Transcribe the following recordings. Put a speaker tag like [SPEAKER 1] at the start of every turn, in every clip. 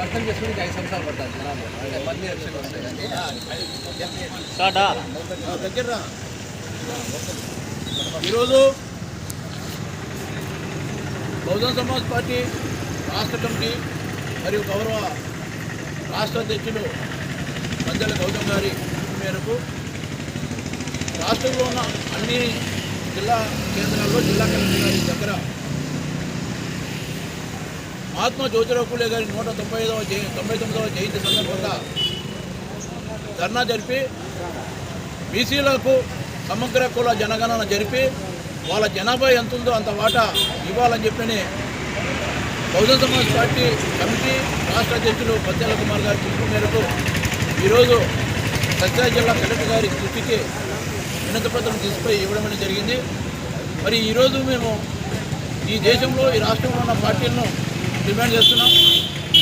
[SPEAKER 1] అర్థం చేసుకుని ఐదు సంవత్సరాలు పడతాను అంటే లక్షలు వస్తాయి దగ్గర ఈరోజు బహుజన సమాజ్ పార్టీ రాష్ట్ర కమిటీ మరియు గౌరవ రాష్ట్ర అధ్యక్షులు మధ్యల గౌతమ్ గారి మేరకు రాష్ట్రంలో ఉన్న అన్ని జిల్లా కేంద్రాల్లో జిల్లా కలెక్టర్ గారి దగ్గర మహాత్మా జ్యోతిరావు పూలే గారి నూట తొంభై ఐదవ జయ తొంభై తొమ్మిదవ జయంతి సందర్భంగా ధర్నా జరిపి బీసీలకు సమగ్ర కుల జనగణన జరిపి వాళ్ళ జనాభా ఎంత ఉందో అంత వాటా ఇవ్వాలని చెప్పని బహుజన సమాజ్ పార్టీ కమిటీ రాష్ట్ర అధ్యక్షులు పత్యాల కుమార్ గారి పిలుపు మేరకు ఈరోజు సత్యా జిల్లా కలెక్టర్ గారి దృష్టికి వినతపత్రం తీసుకుపోయి ఇవ్వడం జరిగింది. మరి ఈరోజు మేము ఈ దేశంలో ఈ రాష్ట్రంలో ఉన్న పార్టీలను డిమాండ్ చేస్తున్నాం.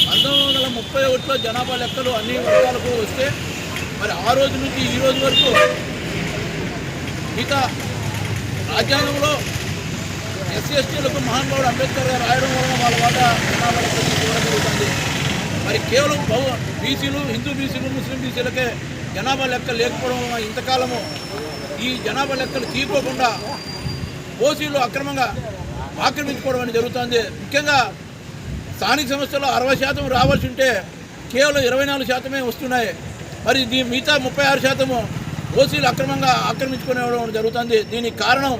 [SPEAKER 1] పంతొమ్మిది వందల ముప్పై ఒకటిలో జనాభా లెక్కలు అన్ని వర్గాలకు వస్తే మరి ఆ రోజు నుంచి ఈ రోజు వరకు మిగతా రాజ్యాంగంలో ఎస్సీ ఎస్టీలకు మహానుభావుడు అంబేద్కర్ గారు రాయడం వలన వాళ్ళ వాళ్ళ జనాభా జరుగుతుంది మరి కేవలం బహు బీసీలు హిందూ బీసీలు ముస్లిం బీసీలకే జనాభా లెక్క లేకపోవడం వలన ఇంతకాలము ఈ జనాభా లెక్కలు తీయకోకుండా ఓసీలు అక్రమంగా ఆక్రమించుకోవడం అనేది జరుగుతుంది. ముఖ్యంగా స్థానిక సంస్థల్లో అరవై శాతం రావాల్సి ఉంటే కేవలం ఇరవై నాలుగు శాతమే వస్తున్నాయి. మరి దీ మిగతా ముప్పై ఆరు శాతము ఓసీలు అక్రమంగా ఆక్రమించుకునేవడం జరుగుతుంది. దీనికి కారణం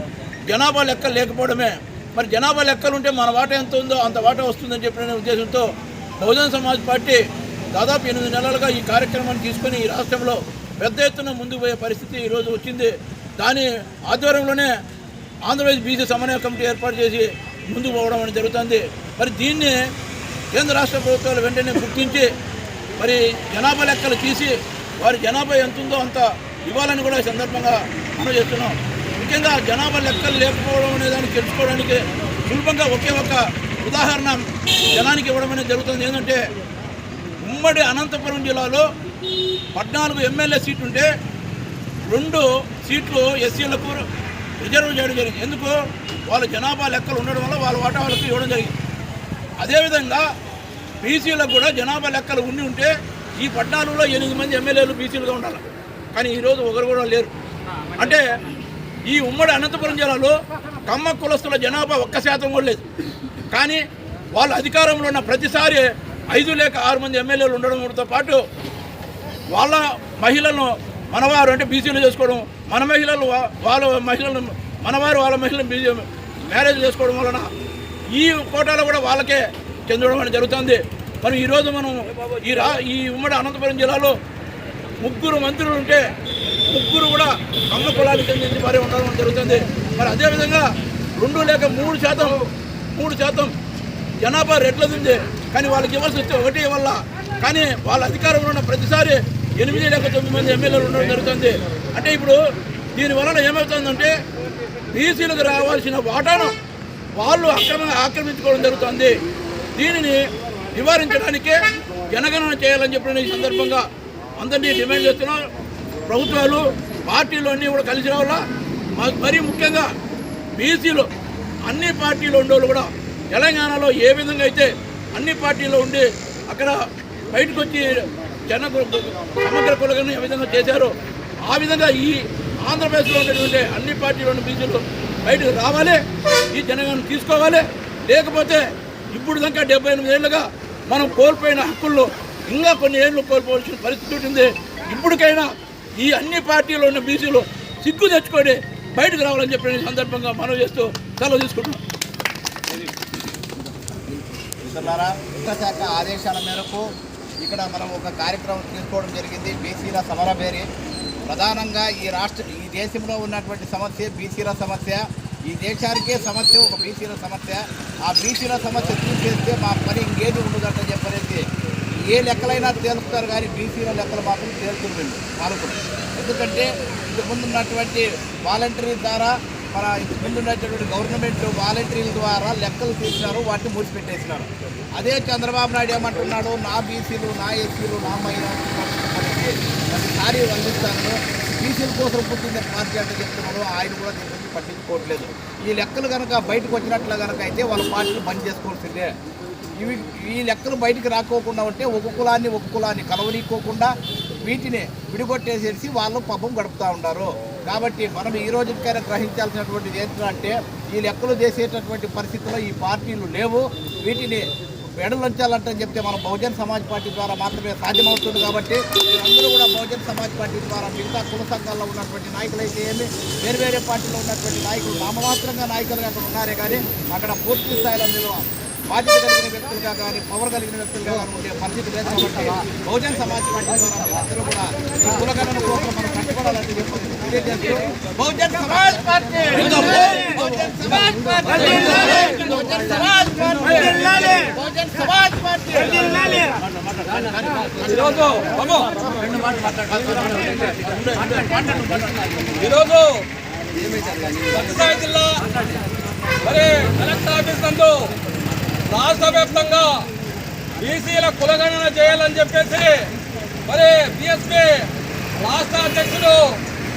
[SPEAKER 1] జనాభా లెక్కలు లేకపోవడమే. మరి జనాభా లెక్కలు ఉంటే మన వాటా ఎంత ఉందో అంత వాటా వస్తుందని చెప్పిన ఉద్దేశంతో బహుజన సమాజ్ పార్టీ దాదాపు ఎనిమిది నెలలుగా ఈ కార్యక్రమాన్ని తీసుకొని ఈ రాష్ట్రంలో పెద్ద ఎత్తున ముందుకు పోయే పరిస్థితి ఈరోజు వచ్చింది. దాని ఆధ్వర్యంలోనే ఆంధ్రప్రదేశ్ బీసీ సమన్వయ కమిటీ ఏర్పాటు చేసి ముందుకు పోవడం అనేది జరుగుతుంది. మరి దీన్ని కేంద్ర రాష్ట్ర ప్రభుత్వాలు వెంటనే గుర్తించి మరి జనాభా లెక్కలు తీసి వారి జనాభా ఎంత ఉందో అంత ఇవ్వాలని కూడా ఈ సందర్భంగా మనం చేస్తున్నాం. ముఖ్యంగా జనాభా లెక్కలు లేకపోవడం అనే దాన్ని తెలుసుకోవడానికి సులభంగా ఒకే ఒక ఉదాహరణ జనానికి ఇవ్వడం అనేది జరుగుతుంది. ఏంటంటే ఉమ్మడి అనంతపురం జిల్లాలో పద్నాలుగు ఎమ్మెల్యే సీట్లు ఉంటే రెండు సీట్లు ఎస్సీలకు రిజర్వ్ చేయడం జరిగింది. ఎందుకు? వాళ్ళ జనాభా లెక్కలు ఉండడం వల్ల వాళ్ళ వాటా వాళ్ళకి ఇవ్వడం జరిగింది. అదేవిధంగా బీసీలకు కూడా జనాభా లెక్కలు ఉండి ఉంటే ఈ పట్టణాలలో ఎనిమిది మంది ఎమ్మెల్యేలు బీసీలుగా ఉండాలి. కానీ ఈరోజు ఒకరు కూడా లేరు. అంటే ఈ ఉమ్మడి అనంతపురం జిల్లాలో కమ్మ కులస్తుల జనాభా ఒక్క శాతం కూడా లేదు. కానీ వాళ్ళు అధికారంలో ఉన్న ప్రతిసారి ఐదు లేక ఆరు మంది ఎమ్మెల్యేలు ఉండడంతో పాటు వాళ్ళ మహిళలను మనవారు అంటే బీసీలు చేసుకోవడం మన మహిళలు వాళ్ళ మహిళలను మనవారు వాళ్ళ మహిళలను బీజీ మ్యారేజ్ చేసుకోవడం వలన ఈ కోటాలో కూడా వాళ్ళకే చెందడం అనేది జరుగుతుంది. మనం ఈరోజు మనం ఈ రా ఈ ఉమ్మడి అనంతపురం జిల్లాలో ముగ్గురు మంత్రులు ఉంటే ముగ్గురు కూడా అమ్మ కులానికి చెందించి మరి ఉండడం జరుగుతుంది. మరి అదేవిధంగా రెండు లేక మూడు శాతం మూడు శాతం జనాభా రెట్లది ఉంది కానీ వాళ్ళకి ఇవ్వాల్సి వస్తే ఒకటి వల్ల. కానీ వాళ్ళ అధికారంలో ఉన్న ప్రతిసారి ఎనిమిది లేక తొమ్మిది మంది ఎమ్మెల్యేలు ఉండడం జరుగుతుంది. అంటే ఇప్పుడు దీని వలన ఏమవుతుందంటే బీసీలకు రావాల్సిన వాటాను వాళ్ళు అక్రమంగా ఆక్రమించుకోవడం జరుగుతుంది. దీనిని నివారించడానికే జనగణన చేయాలని చెప్పిన ఈ సందర్భంగా అందరినీ డిమాండ్ చేస్తున్నాం. ప్రభుత్వాలు పార్టీలు అన్నీ కూడా కలిసి రావాలా? మరీ ముఖ్యంగా బీసీలు అన్ని పార్టీలు ఉండేవాళ్ళు కూడా తెలంగాణలో ఏ విధంగా అయితే అన్ని పార్టీలు ఉండి అక్కడ బయటకు వచ్చి జన సమగ్ర కులగని ఏ విధంగా చేశారో ఆ విధంగా ఈ ఆంధ్రప్రదేశ్లో ఉన్నటువంటి అన్ని పార్టీలోని బీసీలు బయటకు రావాలి ఈ జనగణను తీసుకోవాలి. లేకపోతే ఇప్పుడు దాకా డెబ్బై ఎనిమిది ఏళ్ళుగా మనం కోల్పోయిన హక్కుల్లో ఇంకా కొన్ని ఏళ్ళు కోల్పోవాల్సిన పరిస్థితి ఉంటుంది. ఇప్పటికైనా ఈ అన్ని పార్టీలో ఉన్న బీసీలు సిగ్గు తెచ్చుకొని బయటకు రావాలని చెప్పిన సందర్భంగా మనం చేస్తూ సెలవు తీసుకుంటున్నాం
[SPEAKER 2] ఆదేశాల మేరకు ఇక్కడ మనం ఒక కార్యక్రమం తీసుకోవడం జరిగింది. బీసీల సమర సమరభేరి ప్రధానంగా ఈ రాష్ట్ర ఈ దేశంలో ఉన్నటువంటి సమస్య బీసీల సమస్య. ఈ దేశానికే సమస్య ఒక బీసీల సమస్య. ఆ బీసీల సమస్య తీసేస్తే మా పని ఇంకేది ఉండదంట చెప్పనేసి ఏ లెక్కలైనా తేలుస్తారు కానీ బీసీల లెక్కలు మాత్రం తేలుతుంది పాల్గొని ఎందుకంటే ఇంతకుముందు ఉన్నటువంటి వాలంటరీ ద్వారా మన ముందు ఉన్నటువంటి గవర్నమెంట్ వాలంటీర్ల ద్వారా లెక్కలు తీసినారు వాటిని మూసిపెట్టేసినారు. అదే చంద్రబాబు నాయుడు ఏమంటున్నాడు నా బీసీలు నా ఎస్సీలు నా మైనార్టీ సారీ అందిస్తాను. బీసీల కోసం పుట్టిన పార్టీ అంటే చెప్తున్నాడు ఆయన కూడా దీని గురించి పట్టించుకోవట్లేదు. ఈ లెక్కలు కనుక బయటకు వచ్చినట్లు కనుక అయితే వాళ్ళ పార్టీలు బంద్ చేసుకోవాల్సిందే. ఇవి ఈ లెక్కలు బయటికి రాకోకుండా ఉంటే ఒక కులాన్ని ఒక కులాన్ని కలవనీకోకుండా వీటిని విడిగొట్టేసేసి వాళ్ళు పాపం గడుపుతూ ఉంటారు కాబట్టి మనం ఈ రోజుకైనా గ్రహించాల్సినటువంటిది ఏంటంటే ఈ లెక్కలు చేసేటటువంటి పరిస్థితుల్లో ఈ పార్టీలు లేవు. వీటిని వెడలుంచాలంటే చెప్తే మనం బహుజన్ సమాజ్ పార్టీ ద్వారా మాత్రమే సాధ్యమవుతుంది కాబట్టి అందరూ కూడా బహుజన్ సమాజ్ పార్టీ ద్వారా మిగతా కుల సంఘాల్లో ఉన్నటువంటి నాయకులు అయితే ఏమి వేరు వేరే పార్టీలో ఉన్నటువంటి నాయకులు నామమాత్రంగా నాయకులుగా అక్కడ ఉన్నారే కానీ అక్కడ పూర్తి స్థాయిలో మీరు బాధ్యత కలిగిన వ్యక్తులుగా కానీ పవర్ కలిగిన వ్యక్తులుగా కానీ ఉండే పరిస్థితి లేదు కాబట్టి బహుజన్ సమాజ్ పార్టీ ద్వారా అందరూ కూడా ఈ కులగణన కోసం మనం కట్టుకోవాలని చెప్పి తెలియజేస్తూ Bahujan Samaj party! Bahujan Samaj party! Bahujan Samaj party! Bahujan Samaj party!
[SPEAKER 3] ఈరోజు బాబు! ఈరోజు సత్యసాయి జిల్లా మరి కలెక్టర్ ఆఫీస్ నందు రాష్ట్ర వ్యాప్తంగా బీసీల కులగణన చేయాలని చెప్పేసి మరి బీఎస్పీ రాష్ట్ర అధ్యక్షుడు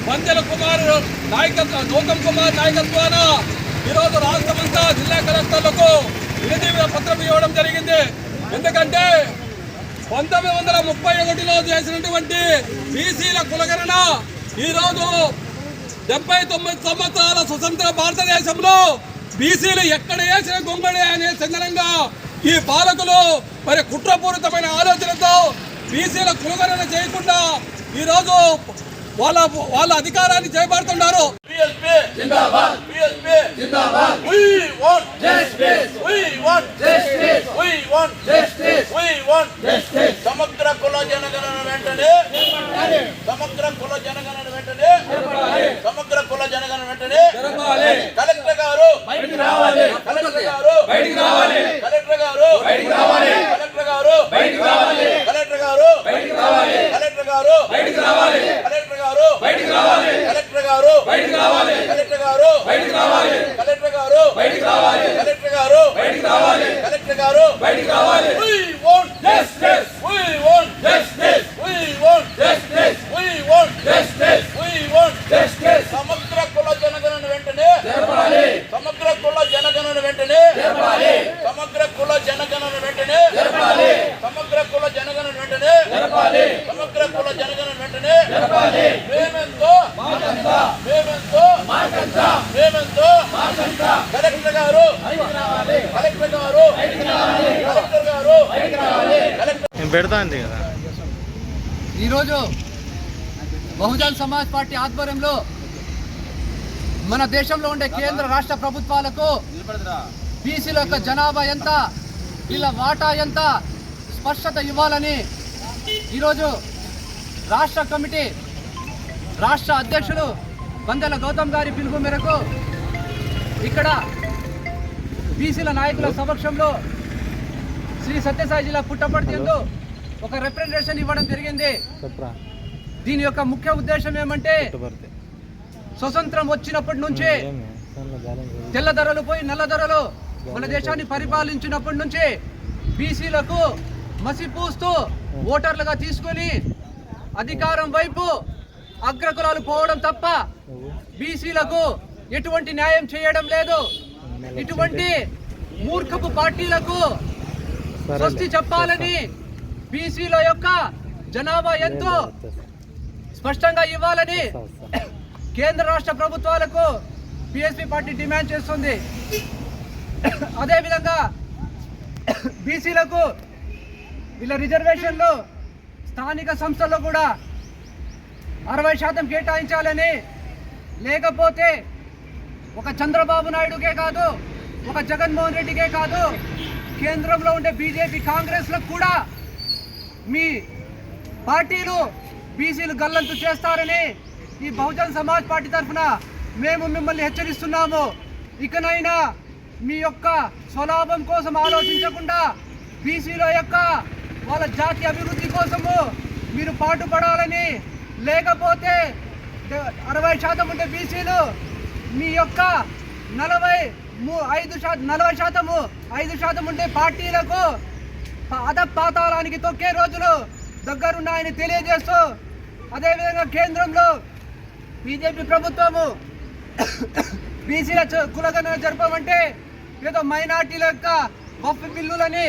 [SPEAKER 3] వందెల కుమార్ నాయకత్వ గౌతమ్ కుమార్ నాయకత్వాన ఈరోజు రాష్ట్రమంతా జిల్లా కలెక్టర్లకు వినతి పత్రం ఇవ్వడం జరిగింది. ఎందుకంటే పంతొమ్మిది వందల ముప్పై ఒకటిలో చేసినటువంటి బీసీల కులగణన ఈరోజు డెబ్బై తొమ్మిది సంవత్సరాల స్వతంత్ర భారతదేశంలో బీసీలు ఎక్కడ వేసిన గుమ్మడి అనే చందనంగా ఈ పాలకులు మరి కుట్రపూరితమైన ఆలోచనతో బీసీల కులగణన చేయకుండా ఈరోజు వాళ్ళ వాళ్ళ అధికారాన్ని చేపడుతున్నారు.
[SPEAKER 1] సమగ్ర కుల జనగణన వెంటనే సమగ్ర కుల జనగణన వెంటనే సమగ్ర కుల జనగణన వెంటనే. కలెక్టర్ గారు కలెక్టర్ గారు కలెక్టర్ గారు కలెక్టర్ గారు కలెక్టర్ గారు కలెక్టర్ గారు కలెక్టర్ గారు కలెక్టర్ గారు కలెక్టర్ గారు కలెక్టర్ గారు కలెక్టర్ గారు బయటికి రావాలి కలెక్టర్ గారు బయటికి రావాలి we want justice we want justice we want justice we want justice we want justice సమగ్ర కుల జనగణన వెంటనే జరపాలి సమగ్ర కుల జనగణన వెంటనే జరపాలి సమగ్ర కుల జనగణన వెంటనే జరపాలి సమగ్ర కుల జనగణన వెంటనే జరపాలి సమగ్ర కుల జనగణన వెంటనే జరపాలి మేమెంతో మాకంతా మేమెంతో మాకంతా మేమెంతో మాకంతా కలెక్టర్ గారు కలెక్టర్ గారు కలెక్టర్ గారు కలెక్టర్
[SPEAKER 4] నేను పెడతాంది కదా.
[SPEAKER 5] ఈరోజు బహుజన్ సమాజ్ పార్టీ ఆధ్వర్యంలో మన దేశంలో ఉండే కేంద్ర రాష్ట్ర ప్రభుత్వాలకు బీసీల యొక్క జనాభా ఎంత వీళ్ళ వాటా ఎంత స్పష్టత ఇవ్వాలని ఈరోజు రాష్ట్ర కమిటీ రాష్ట్ర అధ్యక్షుడు వందల గౌతమ్ గారి పిలుపు మేరకు ఇక్కడ బీసీల నాయకుల సమక్షంలో శ్రీ సత్యసాయి జిల్లా పుట్టపర్తి ఒక రిప్రజెంటేషన్ ఇవ్వడం జరిగింది. దీని యొక్క ముఖ్య ఉద్దేశం ఏమంటే స్వతంత్రం వచ్చినప్పటి నుంచి. తెల్ల ధరలు పోయి నల్ల ధరలు మన దేశాన్ని పరిపాలించినప్పటి నుంచి బీసీలకు మసిపూస్తూ ఓటర్లుగా తీసుకొని అధికారం వైపు అగ్రకులాలు పోవడం తప్ప బీసీలకు ఎటువంటి న్యాయం చేయడం లేదు. ఇటువంటి మూర్ఖపు పార్టీలకు. స్వస్తి చెప్పాలని బీసీల యొక్క జనాభా ఎంతో స్పష్టంగా ఇవ్వాలని. కేంద్ర రాష్ట్ర ప్రభుత్వాలకు పిఎస్పి పార్టీ డిమాండ్ చేస్తుంది అదేవిధంగా బీసీలకు వీళ్ళ రిజర్వేషన్లు స్థానిక సంస్థల్లో కూడా అరవై శాతం కేటాయించాలని లేకపోతే ఒక చంద్రబాబు నాయుడుకే కాదు ఒక జగన్మోహన్ రెడ్డికే కాదు కేంద్రంలో ఉండే బీజేపీ కాంగ్రెస్లకు కూడా మీ పార్టీలు బీసీలు గల్లంతు చేస్తారని ఈ బహుజన్ సమాజ్ పార్టీ తరఫున మేము మిమ్మల్ని హెచ్చరిస్తున్నాము. ఇకనైనా మీ యొక్క స్వలాభం కోసం ఆలోచించకుండా బీసీల యొక్క వాళ్ళ జాతి అభివృద్ధి కోసము మీరు పాటుపడాలని లేకపోతే అరవై శాతం ఉండే బీసీలు మీ యొక్క నలభై ఐదు శాతం నలభై శాతము ఐదు శాతం ఉండే పార్టీలకు అధపాతాళానికి తొక్కే రోజులు దగ్గరున్నాయని తెలియజేస్తూ అదేవిధంగా కేంద్రంలో బీజేపీ ప్రభుత్వము బీసీల చ- కులగణన జరపమంటే ఏదో మైనార్టీల యొక్క గొప్ప బిల్లులని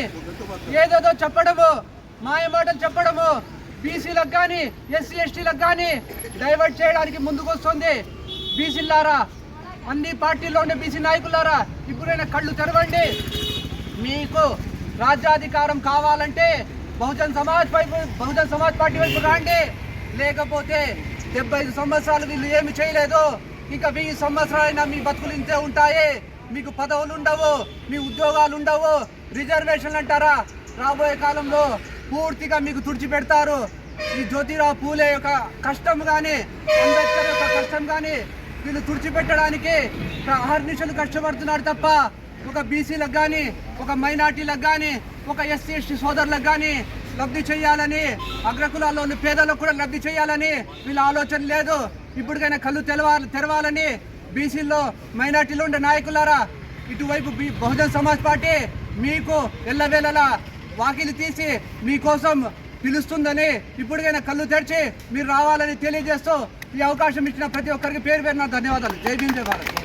[SPEAKER 5] ఏదేదో చెప్పడము మాయమాటలు చెప్పడము బీసీలకు కానీ ఎస్సీ ఎస్టీలకు కానీ డైవర్ట్ చేయడానికి ముందుకు వస్తుంది బీసీలారా అన్ని పార్టీల్లో ఉండే బీసీ నాయకులారా ఇప్పుడైనా కళ్ళు తెరవండి. మీకు రాజ్యాధికారం కావాలంటే బహుజన్ సమాజ్ వైపు బహుజన్ సమాజ్ పార్టీ వైపు రాండి. లేకపోతే డెబ్బై ఐదు సంవత్సరాలు వీళ్ళు ఏమి చేయలేదు. ఇంకా వెయ్యి సంవత్సరాలైనా మీ బతుకులు ఇంతే ఉంటాయి. మీకు పదవులు ఉండవు మీ ఉద్యోగాలు ఉండవు. రిజర్వేషన్లు అంటారా? రాబోయే కాలంలో పూర్తిగా మీకు తుడిచిపెడతారు. ఈ జ్యోతిరావు పూలే యొక్క కష్టం కానీ అంబేద్కర్ యొక్క కష్టం కానీ వీళ్ళు తుడిచిపెట్టడానికి అహర్నిశలు కష్టపడుతున్నారు తప్ప ఒక బీసీలకు కానీ ఒక మైనార్టీలకు కానీ ఒక ఎస్సీ ఎస్టీ సోదరులకు కానీ లబ్ధి చేయాలని అగ్రకులాల్లో ఉన్న పేదలకు కూడా లబ్ధి చేయాలని వీళ్ళ ఆలోచన లేదు. ఇప్పటికైనా కళ్ళు తెలవాలి తెరవాలని బీసీల్లో మైనార్టీలో ఉండే నాయకులారా ఇటువైపు బీ బహుజన్ సమాజ్ పార్టీ మీకు ఎల్లవేళలా వాకిలి తీసి మీకోసం పిలుస్తుందని ఇప్పటికైనా కళ్ళు తెరిచి మీరు రావాలని తెలియజేస్తూ ఈ అవకాశం ఇచ్చిన ప్రతి ఒక్కరికి పేరు పేరున ధన్యవాదాలు. జై భీమ్ జై భారత్.